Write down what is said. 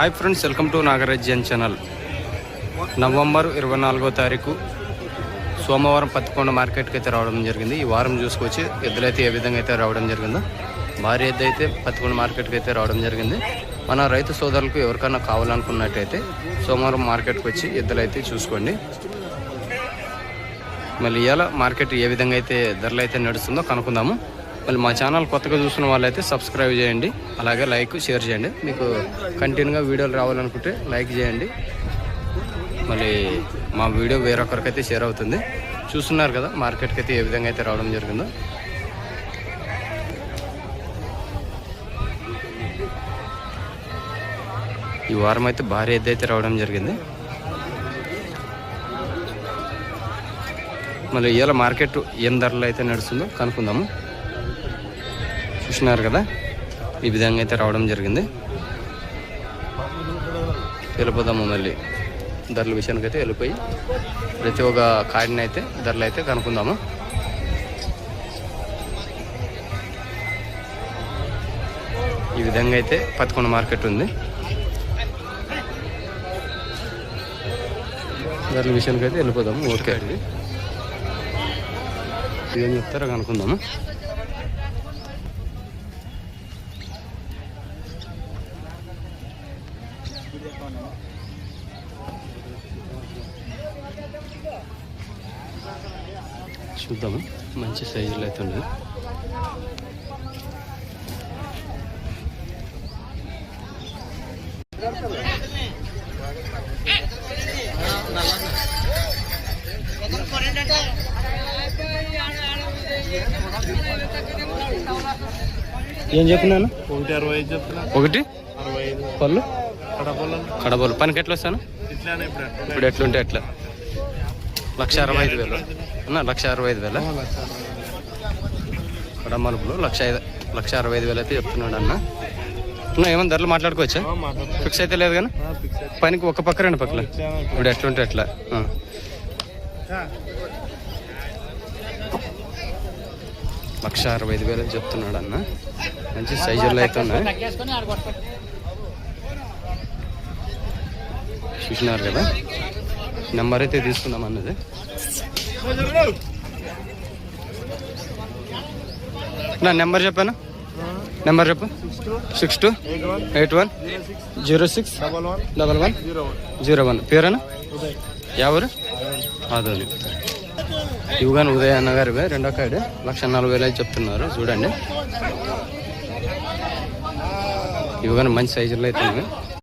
Hi friends welcome to Nagarajyan channel November ఇరవై నాలుగో తారీఖు సోమవారం పత్తికొండ మార్కెట్కి అయితే రావడం జరిగింది. ఈ వారం చూసుకొచ్చి ఎద్దులైతే ఏ విధంగా అయితే రావడం జరిగిందో భారీ ఎద్దు అయితే పత్తికొండ మార్కెట్కి అయితే రావడం జరిగింది. మన రైతు సోదరులకు ఎవరికైనా కావాలనుకున్నట్టయితే సోమవారం మార్కెట్కి వచ్చి ఎద్దులు అయితే చూసుకోండి. మళ్ళీ ఇవాళ మార్కెట్ ఏ విధంగా అయితే ధరలు అయితే నడుస్తుందో కనుక్కుందాము. మళ్ళీ మా ఛానల్ కొత్తగా చూసిన వాళ్ళైతే సబ్స్క్రైబ్ చేయండి. అలాగే లైక్ షేర్ చేయండి. మీకు కంటిన్యూగా వీడియోలు రావాలనుకుంటే లైక్ చేయండి. మళ్ళీ మా వీడియో వేరొకరికైతే షేర్ అవుతుంది. చూస్తున్నారు కదా మార్కెట్కి అయితే ఏ విధంగా అయితే రావడం జరిగిందో. ఈ వారం అయితే భారీ ఎద్దైతే రావడం జరిగింది. మళ్ళీ ఇవాళ మార్కెట్ ఏం ధరలు అయితే నడుస్తుందో కనుక్కుందాము. చూసినారు కదా? ఈ విధంగా అయితే రావడం జరిగింది. వెళ్ళిపోదాము మళ్ళీ. ధరల విషయానికి అయితే వెళ్ళిపోయి ప్రతి ఒక్క కాడిని అయితే ధరలు అయితే కనుక్కుందాము. ఈ విధంగా అయితే పదకొండు మార్కెట్ ఉంది. ధరల విషయానికి అయితే వెళ్ళిపోదాము. ఓకే. అండి ఏం చెప్తారో కనుక్కుందాము. చూద్దాము? మంచి సైజులు అయితే ఉన్నాయి ఏం చెప్పినాను ఒకటి అరవై ఐదు చెప్తున్నా. ఒకటి? అరవై ఐదు. పళ్ళు? కడబోలు పనికి ఎట్లా వస్తాను? ఇప్పుడు ఎట్లుంటే ఎట్లా లక్ష అరవై ఐదు వేలు. అన్న లక్ష అరవై ఐదు వేల? కడమలుపులో లక్ష ఐదు లక్ష అరవై ఐదు వేలు అయితే చెప్తున్నాడు అన్న. అన్న ఏమైనా ధరలు మాట్లాడుకోవచ్చా? ఫిక్స్ అయితే లేదు కానీ పనికి ఒక పక్క రెండు పక్కల. ఇప్పుడు ఎట్లుంటే ఎట్లా. లక్ష అరవై ఐదు వేలు చెప్తున్నాడు అన్న. మంచి సైజుల్లో అయితే ఉన్నాయి. చూసినారు కదా? నెంబర్ అయితే తీసుకుందాం అన్నది. నా నెంబర్ చెప్పాను? నెంబర్ చెప్పు. Six two eight one zero six double one zero one. పేరేనా ఎవరు? అదోని ఇవిగాని ఉదయ అన్నగారు రెండో కాడు లక్ష నలభై వేలు అయితే చెప్తున్నారు. చూడండి. ఇవిగాని మంచి సైజులో అయితే